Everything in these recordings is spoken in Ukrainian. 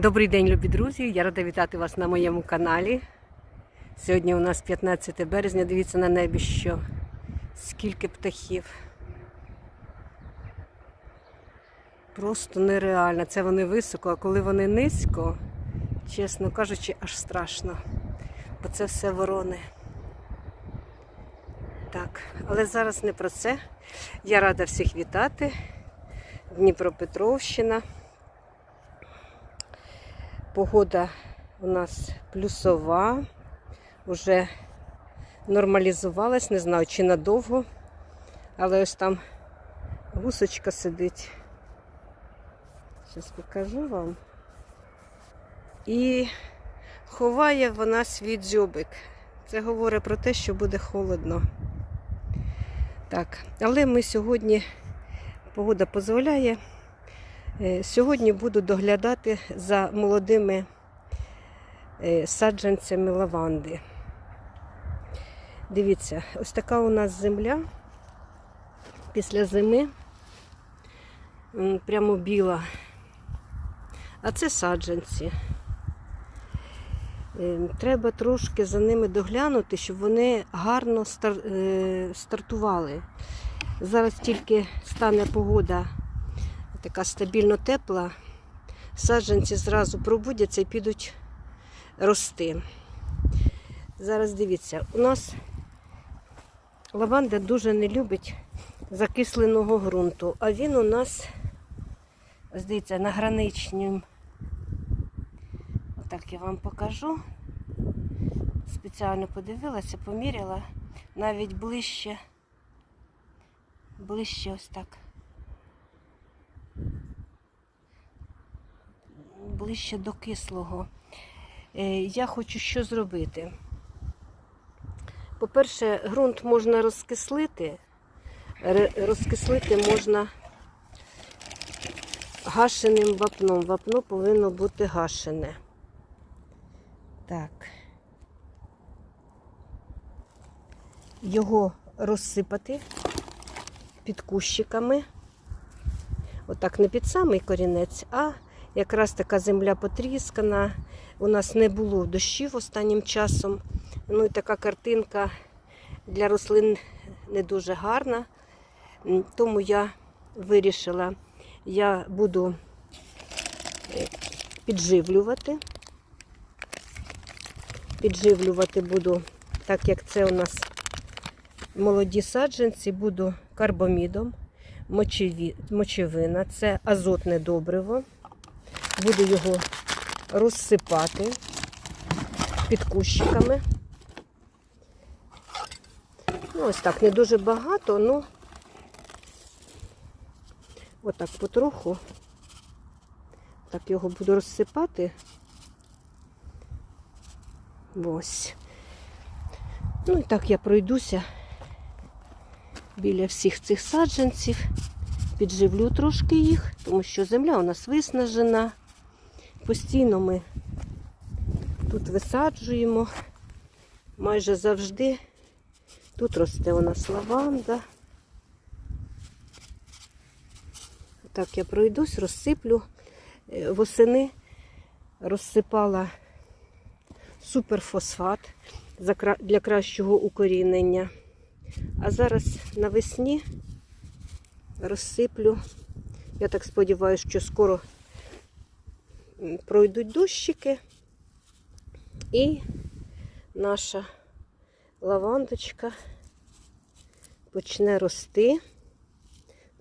Добрий день, любі друзі! Я рада вітати вас на моєму каналі. Сьогодні у нас 15 березня. Дивіться на небі, що скільки птахів. Просто нереально. Це вони високо, а коли вони низько, чесно кажучи, аж страшно. Бо це все ворони. Так, але зараз не про це. Я рада всіх вітати. Дніпропетровщина. Погода у нас плюсова, вже нормалізувалась, не знаю, чи надовго, але ось там гусочка сидить. Зараз покажу вам. І ховає вона свій дзьобик. Це говорить про те, що буде холодно. Так, але ми сьогодні, погода дозволяє, Сьогодні буду доглядати за молодими е, саджанцями лаванди. Дивіться, ось така у нас земля після зими, прямо біла. А це саджанці. Е, Треба трошки за ними доглянути, щоб вони гарно е, стартували. Зараз тільки стане погода така стабільно тепла, саджанці зразу пробудяться і підуть рости. Зараз дивіться, у нас лаванда дуже не любить закисленого ґрунту, а він у нас, дивіться, на граничнім. Отак я вам покажу. Спеціально подивилася, поміряла навіть ближче, ближче ось так. Ближче до кислого. Е, Я хочу що зробити. По-перше, ґрунт можна розкислити. Розкислити можна гашеним вапном. Вапно повинно бути гашене. Так. Його розсипати під кущиками. Отак не під самий корінець, а якраз така земля потріскана. У нас не було дощів останнім часом. Ну і така картинка для рослин не дуже гарна. Тому я вирішила, я буду е, підживлювати. Підживлювати буду, так як це у нас молоді саджанці, буду карбомідом, мочевина, це азотне добриво. Буду його розсипати під кущиками. Ну, ось так, не дуже багато, ну отак потроху. Так його буду розсипати. Ось. Ну і так я пройдуся біля всіх цих саджанців, підживлю трошки їх, тому що земля у нас виснажена. Постійно ми тут висаджуємо. Майже завжди. Тут росте у нас лаванда. Так, я пройдусь, розсиплю. Е, Восени розсипала суперфосфат для кращого укорінення. А зараз навесні розсиплю. Я так сподіваюся, що скоро пройдуть дощики. І наша лавандочка почне рости.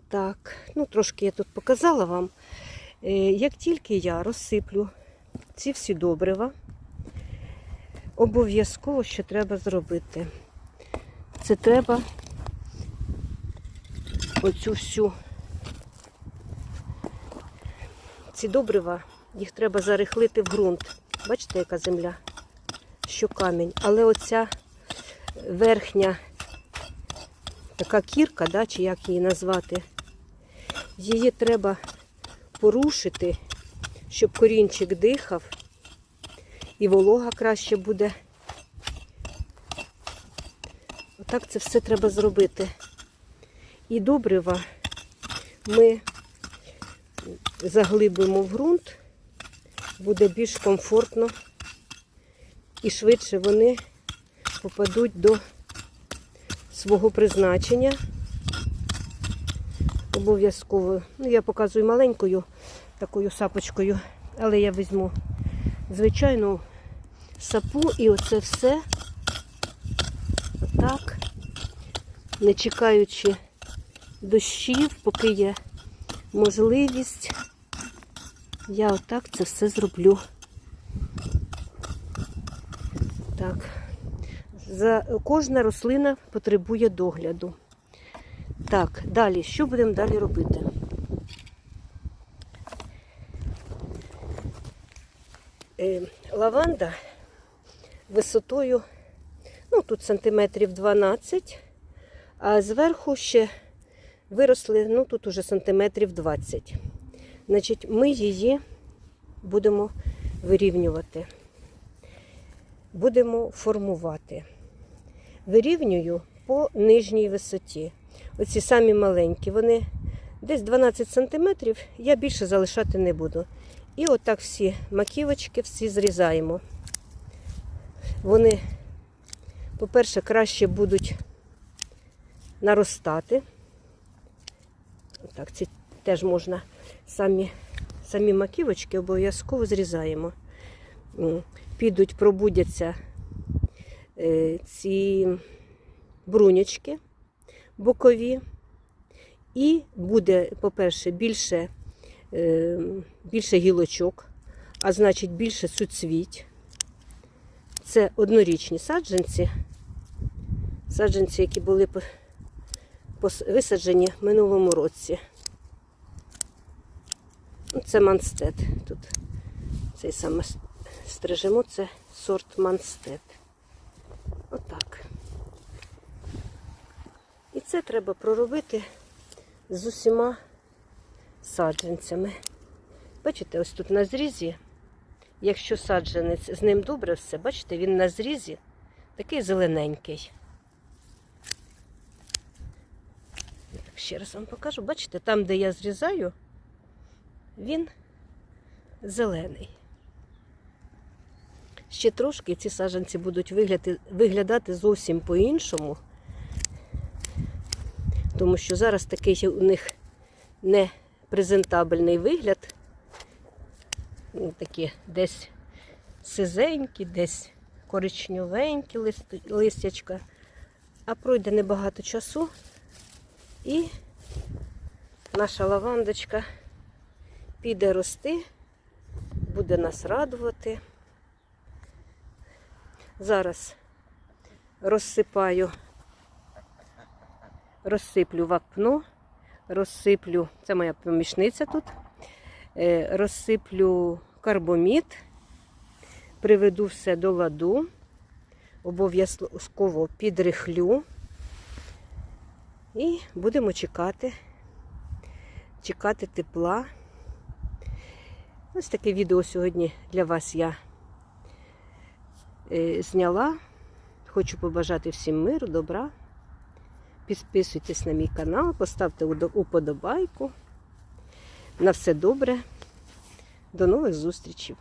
Так, ну трошки я тут показала вам. Е, Як тільки я розсиплю ці всі добрива, обов'язково що треба зробити. Це треба оцю всю ці добрива, їх треба зарихлити в ґрунт. Бачите, яка земля? Що камінь. Але оця верхня така кірка, да, чи як її назвати, її треба порушити, щоб корінчик дихав, і волога краще буде. Отак це все треба зробити. І добрива ми заглибимо в ґрунт буде більш комфортно і швидше вони попадуть до свого призначення. Обов'язково. Ну, я показую маленькою такою сапочкою, але я візьму звичайну сапу і оце все отак, не чекаючи дощів, поки є можливість, я отак це все зроблю. Так. За кожна рослина потребує догляду. Так, далі, що будемо далі робити? Е, лаванда висотою, ну тут сантиметрів 12, а зверху ще виросли, ну тут уже сантиметрів 20. Значить, ми її будемо вирівнювати, будемо формувати. Вирівнюю по нижній висоті. Оці самі маленькі, вони десь 12 сантиметрів, я більше залишати не буду. І отак всі маківочки всі зрізаємо. Вони, по-перше, краще будуть наростати. Так, ці теж можна самі, самі маківочки обов'язково зрізаємо. Підуть, пробудяться е, ці брунячки бокові. І буде, по-перше, більше, е, більше гілочок, а значить більше суцвіть. Це однорічні саджанці, саджанці, які були висаджені в минулому році. Це манстет. Тут цей саме стрижемо, це сорт манстет. Отак. І це треба проробити з усіма саджанцями. Бачите, ось тут на зрізі, якщо саджанець з ним добре все, бачите, він на зрізі такий зелененький. Так, ще раз вам покажу. Бачите, там, де я зрізаю, він зелений. Ще трошки ці саджанці будуть виглядати, зовсім по-іншому тому що зараз такий у них не презентабельний вигляд. Ну, Такі десь сизенькі, десь коричневенькі лист- листячка. А пройде небагато часу і наша лавандочка піде рости, буде нас радувати. Зараз розсипаю розсиплю вапно, розсиплю, це моя помічниця тут, е, розсиплю карбомід, приведу все до ладу, обов'язково підрихлю і будемо чекати, чекати тепла. Ось таке відео сьогодні для вас я е, зняла. Хочу побажати всім миру, добра. Підписуйтесь на мій канал, поставте уподобайку. На все добре. До нових зустрічей!